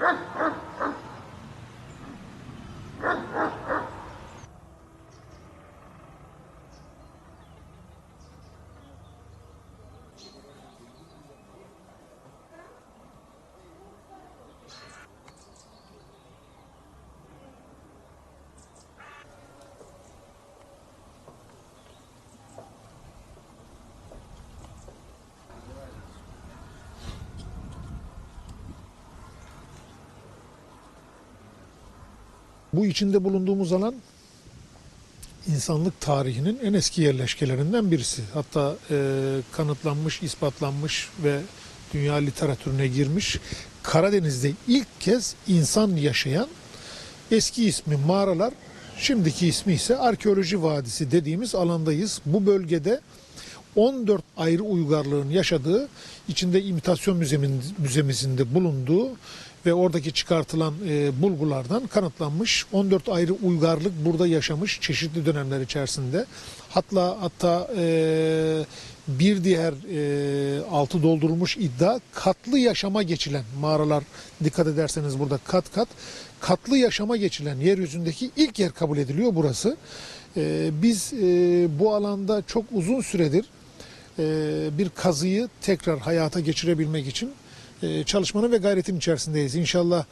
Huh? Bu içinde bulunduğumuz alan insanlık tarihinin en eski yerleşkelerinden birisi. Hatta e, kanıtlanmış, ispatlanmış ve dünya literatürüne girmiş. Karadeniz'de ilk kez insan yaşayan eski ismi mağaralar, şimdiki ismi ise arkeoloji vadisi dediğimiz alandayız. Bu bölgede 14 ayrı uygarlığın yaşadığı, içinde imitasyon müzemizinde bulunduğu ve oradaki çıkartılan e, bulgulardan kanıtlanmış 14 ayrı uygarlık burada yaşamış çeşitli dönemler içerisinde. Hatta hatta e, bir diğer e, altı doldurulmuş iddia katlı yaşama geçilen mağaralar dikkat ederseniz burada kat kat katlı yaşama geçilen yeryüzündeki ilk yer kabul ediliyor burası. E, biz e, bu alanda çok uzun süredir e, bir kazıyı tekrar hayata geçirebilmek için e, çalışmanın ve gayretin içerisindeyiz. İnşallah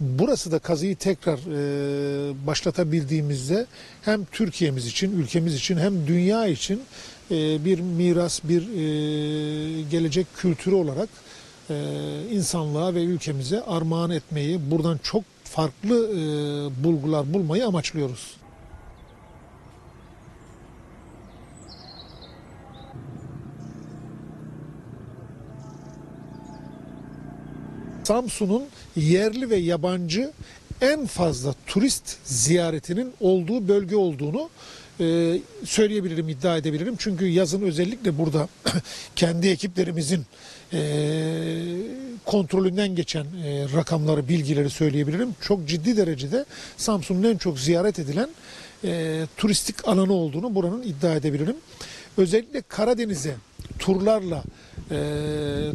burası da kazıyı tekrar e, başlatabildiğimizde hem Türkiye'miz için, ülkemiz için hem dünya için e, bir miras, bir e, gelecek kültürü olarak insanlığa ve ülkemize armağan etmeyi, buradan çok farklı bulgular bulmayı amaçlıyoruz. Samsun'un yerli ve yabancı en fazla turist ziyaretinin olduğu bölge olduğunu e, söyleyebilirim, iddia edebilirim. Çünkü yazın özellikle burada kendi ekiplerimizin e, kontrolünden geçen e, rakamları, bilgileri söyleyebilirim. Çok ciddi derecede Samsun'un en çok ziyaret edilen turistik alanı olduğunu buranın iddia edebilirim. Özellikle Karadeniz'e turlarla e,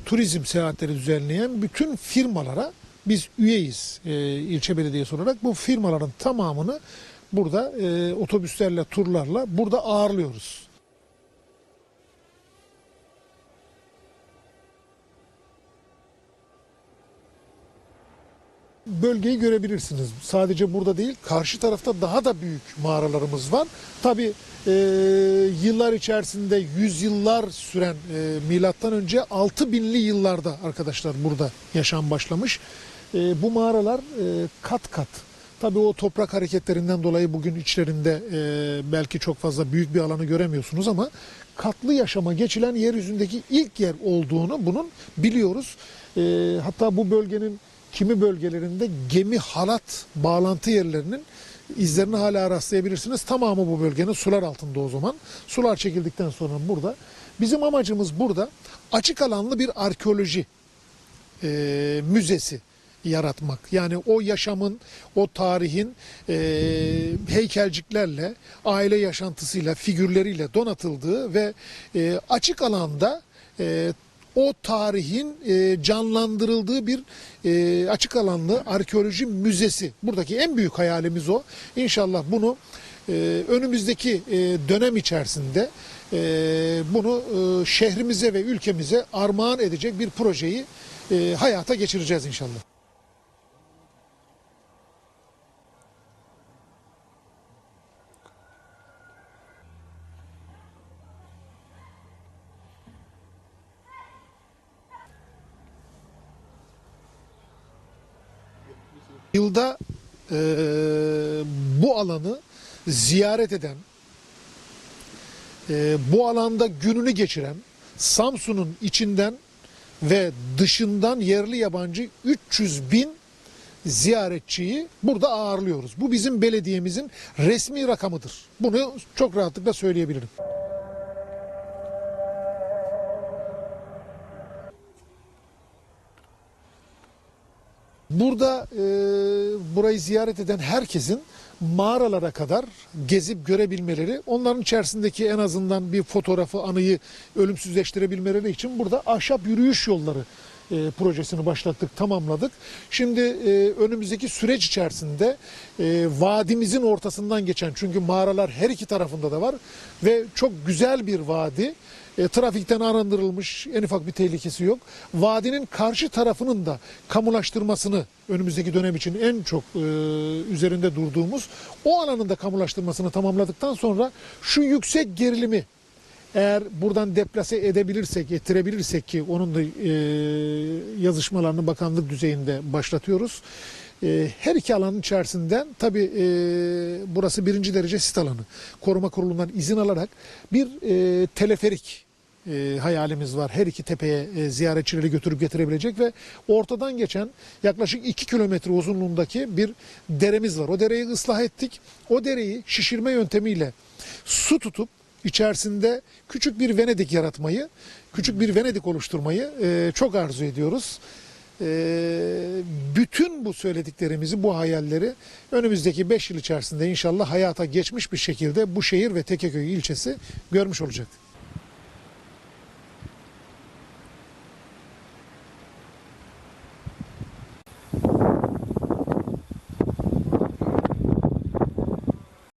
turizm seyahatleri düzenleyen bütün firmalara biz üyeyiz e, ilçe belediyesi olarak. Bu firmaların tamamını burada e, otobüslerle, turlarla burada ağırlıyoruz. Bölgeyi görebilirsiniz. Sadece burada değil, karşı tarafta daha da büyük mağaralarımız var. Tabi yıllar içerisinde yüzyıllar süren e, milattan önce 6000'li yıllarda arkadaşlar burada yaşam başlamış. E, bu mağaralar e, kat kat. Tabii o toprak hareketlerinden dolayı bugün içlerinde e, belki çok fazla büyük bir alanı göremiyorsunuz ama katlı yaşama geçilen yeryüzündeki ilk yer olduğunu bunun biliyoruz. E, hatta bu bölgenin kimi bölgelerinde gemi halat bağlantı yerlerinin izlerini hala rastlayabilirsiniz. Tamamı bu bölgenin sular altında o zaman. Sular çekildikten sonra burada. Bizim amacımız burada açık alanlı bir arkeoloji e, müzesi yaratmak. Yani o yaşamın, o tarihin e, heykelciklerle, aile yaşantısıyla, figürleriyle donatıldığı ve e, açık alanda e, o tarihin e, canlandırıldığı bir e, açık alanlı arkeoloji müzesi. Buradaki en büyük hayalimiz o. İnşallah bunu e, önümüzdeki e, dönem içerisinde e, bunu e, şehrimize ve ülkemize armağan edecek bir projeyi e, hayata geçireceğiz inşallah. Yılda e, bu alanı ziyaret eden, e, bu alanda gününü geçiren, Samsun'un içinden ve dışından yerli yabancı 300 bin ziyaretçiyi burada ağırlıyoruz. Bu bizim belediyemizin resmi rakamıdır. Bunu çok rahatlıkla söyleyebilirim. Burada e, burayı ziyaret eden herkesin mağaralara kadar gezip görebilmeleri, onların içerisindeki en azından bir fotoğrafı, anıyı ölümsüzleştirebilmeleri için burada ahşap yürüyüş yolları e, projesini başlattık, tamamladık. Şimdi e, önümüzdeki süreç içerisinde e, vadimizin ortasından geçen çünkü mağaralar her iki tarafında da var ve çok güzel bir vadi. E, trafikten arındırılmış, en ufak bir tehlikesi yok. Vadinin karşı tarafının da kamulaştırmasını önümüzdeki dönem için en çok e, üzerinde durduğumuz o alanın da kamulaştırmasını tamamladıktan sonra şu yüksek gerilimi eğer buradan deplase edebilirsek, ettirebilirsek ki onun da e, yazışmalarını bakanlık düzeyinde başlatıyoruz. E, her iki alanın içerisinden tabi burası birinci derece sit alanı. Koruma kurulundan izin alarak bir e, teleferik e, hayalimiz var. Her iki tepeye e, ziyaretçileri götürüp getirebilecek ve ortadan geçen yaklaşık 2 kilometre uzunluğundaki bir deremiz var. O dereyi ıslah ettik. O dereyi şişirme yöntemiyle su tutup içerisinde küçük bir Venedik yaratmayı, küçük bir Venedik oluşturmayı e, çok arzu ediyoruz. E, bütün bu söylediklerimizi, bu hayalleri önümüzdeki 5 yıl içerisinde inşallah hayata geçmiş bir şekilde bu şehir ve Tekeköy ilçesi görmüş olacak.